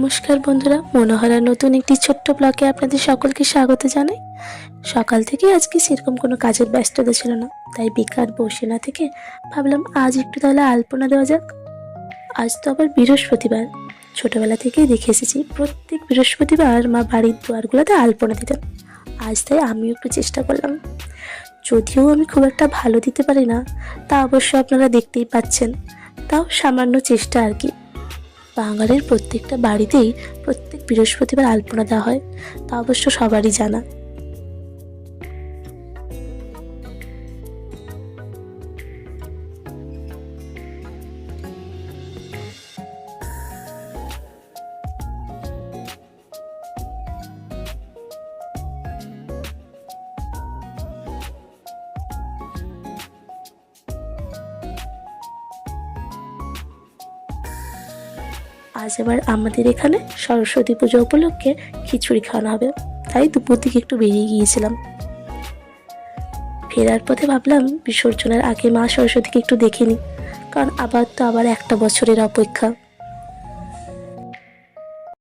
নমস্কার বন্ধুরা, মনোহরা নতুন একটি ছোট্ট ব্লগে আপনাদের সকলকে স্বাগত জানাই। সকাল থেকে আজকে সেরকম কোনো কাজের ব্যস্ততা ছিল না, তাই বেকার বসে না থেকে ভাবলাম আজ একটু তাহলে আলপনা দেওয়া যাক। আজ তো আবার বৃহস্পতিবার, ছোটোবেলা থেকেই দেখে এসেছি প্রত্যেক বৃহস্পতিবার মা বাড়ির দুয়ারগুলোতে আলপনা দিতেন। আজ তাই আমিও একটু চেষ্টা করলাম। যদিও আমি খুব একটা ভালো দিতে পারি না, তা অবশ্য আপনারা দেখতেই পাচ্ছেন, তাও সামান্য চেষ্টা আর কি। বাঙালির প্রত্যেকটা বাড়িতেই প্রত্যেক বৃহস্পতিবার আলপনা দেওয়া হয় তা অবশ্য সবারই জানা। আজ এবার আমাদের এখানে সরস্বতী পুজো উপলক্ষে খিচুড়ি খাওয়ানো হবে। তাই দুপুর দিকে একটু বেরিয়ে গিয়েছিলাম। ফেরার পথে ভাবলাম বিসর্জনের আগে মা সরস্বতীকে একটু দেখিনি কারণ আবার তো আবার একটা বছরের অপেক্ষা।